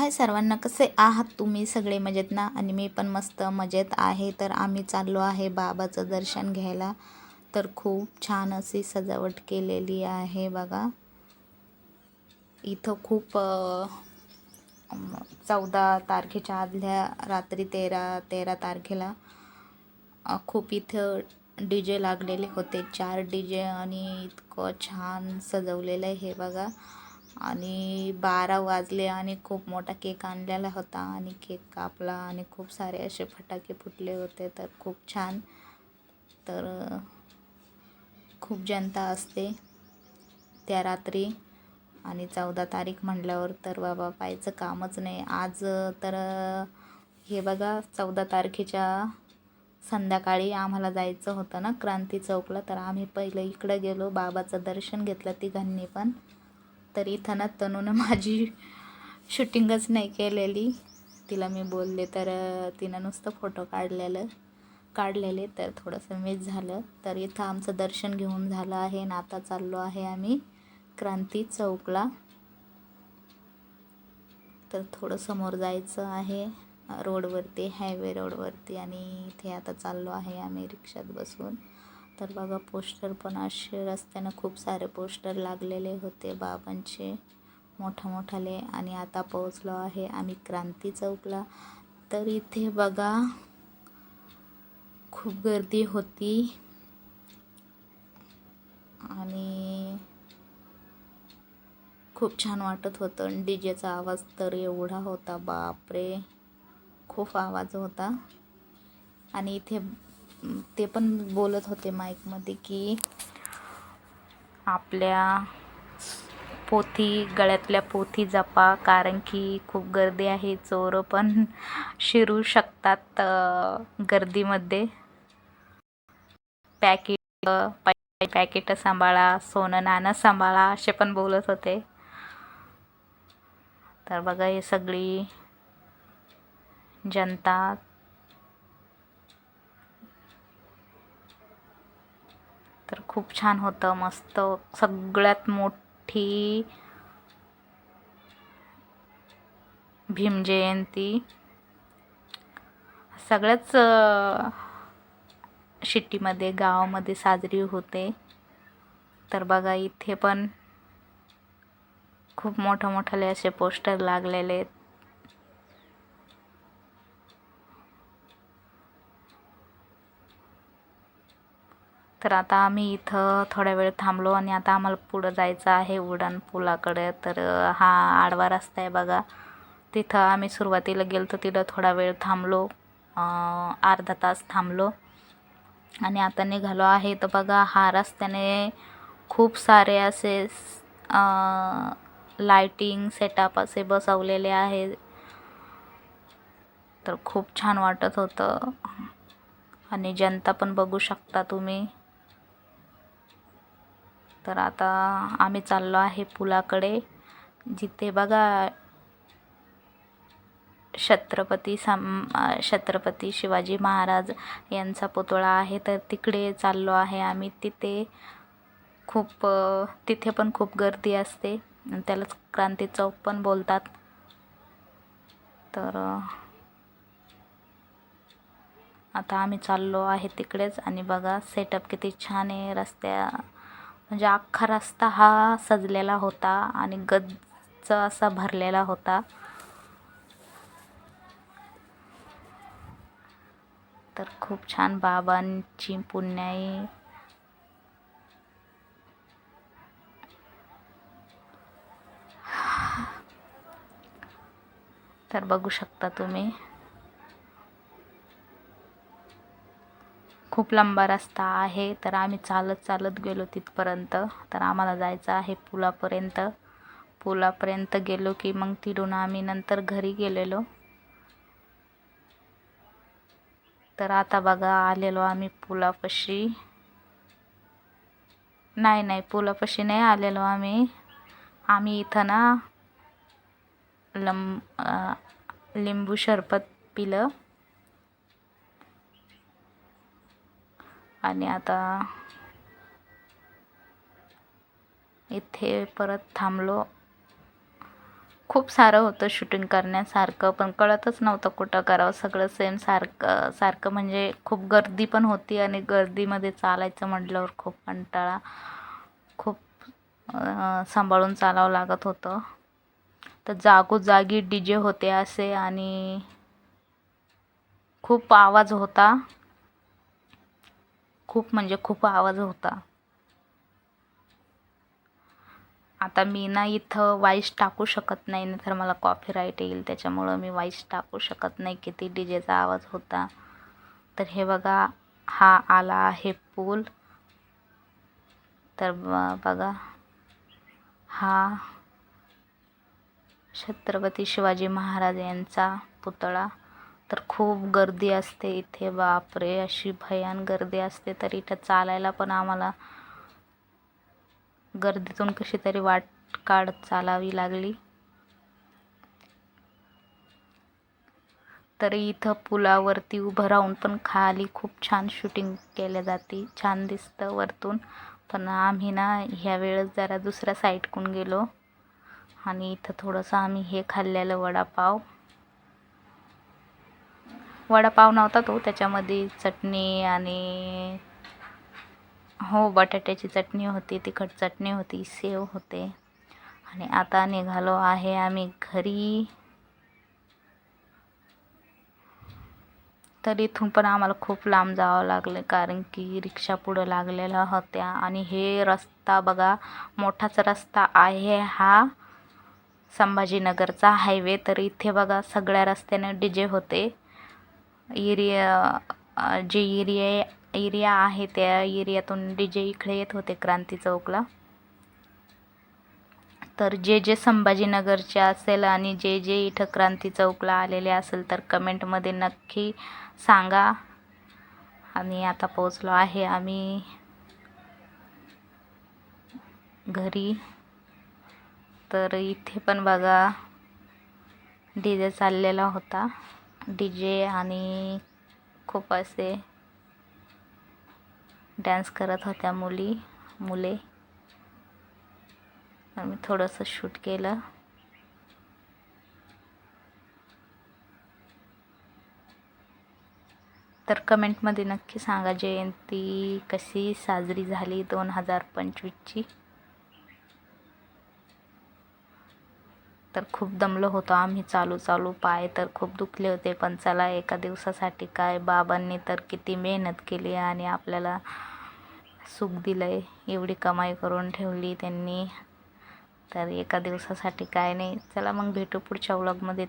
हाय सर्वांना कसे आहात तुम्ही सगळे? मजेत ना? आणि मी पण मस्त मजेत आहे. तर आम्ही चाललो आहे बाबाचं दर्शन घ्यायला. तर खूप छान अशी सजावट केलेली आहे बघा. इथं खूप चौदा तारखेच्या आदल्या रात्री तेरा तेरा तारखेला खूप इथं डी जे लागलेले होते. चार डी जे आणि इतकं छान सजवलेलं आहे हे बघा. आणि बारा वाजले आणि खूप मोठा केक आणलेला होता आणि केक कापला आणि खूप सारे असे फटाके फुटले होते तर खूप छान. तर खूप जनता असते त्या रात्री आणि चौदा तारीख म्हटल्यावर तर बाबा पाहायचं कामच नाही. आज तर हे बघा चौदा तारखेच्या संध्याकाळी आम्हाला जायचं होतं ना क्रांती चौकला तर आम्ही पहिलं इकडं गेलो बाबाचं दर्शन घेतलं तिघांनी पण. तर इथं ना तनूनं माझी शूटिंगच नाही केलेली. तिला मी बोलले तर तिनं नुसतं फोटो काढलेलं काढलेले तर थोडंसं मिस झालं. तर इथं आमचं दर्शन घेऊन झालं आहे आणि आता चाललो आहे आम्ही क्रांती चौकला. तर थोडं समोर जायचं आहे रोडवरती हायवे रोडवरती आणि इथे आता चाललो आहे आम्ही रिक्षात बसून. तर बघा पोस्टर पण असे रस्त्यानं खूप सारे पोस्टर लागलेले होते बाबांचे मोठा मोठाले आणि आता पोहोचलो आहे आम्ही क्रांती चौकला. तर इथे बघा खूप गर्दी होती. आणि खूप छान वाटत होतं. डी जेचा आवाज तर एवढा होता बापरे! खूप आवाज होता. आणि इथे ते पण बोलत होते माईकमध्ये की आपल्या पोथी गळ्यातल्या पोथी जपा कारण की खूप गर्दी आहे चोरं पण शिरू शकतात गर्दीमध्ये. पॅकेट पॅकेट सांभाळा सोनं नाणं सांभाळा असे पण बोलत होते. तर बघा हे सगळी जनता खूप छान होतं मस्त. सगळ्यात मोठी भीम जयंती. सगळ्याच शिट्टीमध्ये गावामध्ये साजरी होते. तर बघा इथे पण खूप मोठं मोठ्याले असे पोस्टर लागलेले आहेत. तर आता आम्ही इथं थोड्या वेळ थांबलो आणि आता आम्हाला पुढं जायचं आहे उड्डाण पुलाकडे. तर हा आडवा रस्ता आहे बघा. तिथं आम्ही सुरुवातीला गेलो तर तिथं थोडा वेळ थांबलो. अर्धा तास थांबलो. आणि आता निघालो आहे. तर बघा हा रस्त्याने खूप सारे असे लाइटिंग सेटअप असे बसवलेले आहे. तर खूप छान वाटत होतं. आणि जनता पण बघू शकता तुम्ही. तर आता आम्ही चाललो आहे पुलाकडे जिथे बघा छत्रपती साम छत्रपती शिवाजी महाराज यांचा पुतळा आहे. तर तिकडे चाललो आहे आम्ही. तिथे खूप तिथे पण खूप गर्दी असते. त्यालाच क्रांती चौक पण बोलतात. तर आता आम्ही चाललो आहे तिकडेच. आणि बघा सेटअप किती छान आहे. रस्त्या म्हणजे अख्खा रस्ता हा सजलेला होता आणि गच्च असा भरलेला होता. तर खूप छान बाबांची पुण्याई. तर बघू शकता तुम्ही. खूप लांबा रस्ता आहे. तर आम्ही चालत चालत गेलो तिथपर्यंत. तर आम्हाला जायचं आहे पुलापर्यंत. पुलापर्यंत गेलो की मग तिथून आम्ही नंतर घरी गेलेलो. तर आता बघा आलेलो आम्ही पुलापाशी. नाही नाही पुलापाशी नाही आलेलो आम्ही. आम्ही इथं ना लंब लिंबू सरबत पिलं. आणि आता इथे परत थांबलो. खूप सारं होतं शूटिंग करण्यासारखं पण कळतच नव्हतं कुठं करावं. सगळं सेम सारखं सारखं म्हणजे खूप गर्दी पण होती आणि गर्दीमध्ये चालायचं म्हटल्यावर खूप कंटाळा खूप सांभाळून चालावं लागत होतं. तर जागोजागी डी जे होते असे आणि खूप आवाज होता. खूप म्हणजे खूप आवाज होता. आता मी ना इथं वाईस टाकू शकत नाही ना तर मला कॉपीराईट येईल. त्याच्यामुळं मी वाईस टाकू शकत नाही किती डी जेचा आवाज होता. तर हे बघा हा आला आहे पूल. तर ब- बघा हा छत्रपती शिवाजी महाराज यांचा पुतळा. तर खूप गर्दी असते इथे बापरे अशी भयान गर्दी असते तर इथं चालायला पण आम्हाला गर्दीतून कशी तरी वाट काढत चालावी लागली. तरी इथं पुलावरती उभं राहून पण खाली खूप छान शूटिंग केल्या जाते छान दिसतं वरतून. पण आम्ही ना ह्या वेळेस जरा दुसऱ्या साईडकडून गेलो आणि इथं थोडंसं आम्ही हे खाल्लेलं वडापाव. वडापाव नव्हता तो त्याच्यामध्ये चटणी आणि हो बटाट्याची चटणी होती तिखट चटणी होती सेव होते. आणि आता निघालो आहे आम्ही घरी. तर इथून पण आम्हाला खूप लांब जावं लागलं कारण की रिक्षा पुढं लागलेल्या होत्या. आणि हे रस्ता बघा मोठाच रस्ता आहे हा. संभाजीनगरचा हायवे तर इथे बघा सगळ्या रस्त्याने डी जे होते. एरिया जे एरिया एरिया आहे त्या एरियातून डी जे इकडे येत होते क्रांती चौकला. तर जे जे संभाजीनगरचे असेल आणि जे जे इथं क्रांती चौकला आलेले असेल तर कमेंटमध्ये नक्की सांगा. आणि आता पोचलो आहे आम्ही घरी. तर इथे पण बघा डी जे चाललेला होता. डी जे आणि खूप असे डान्स करत होत्या मुली मुले. मी थोडंसं शूट केलं. तर कमेंटमध्ये नक्की सांगा जयंती कशी साजरी झाली दोन हजार पंचवीसची. तर खूप दमलो होतो. आम्ही चालू चालू पाय तर खूप दुखले होते. पण चला एका दिवसासाठी काय? बाबांनी तर किती मेहनत केली आणि आपल्याला सुख दिलं आहे एवढी कमाई करून ठेवली त्यांनी. तर एका दिवसासाठी काय नाही. चला मग भेटू पुढच्या व्लॉगमध्ये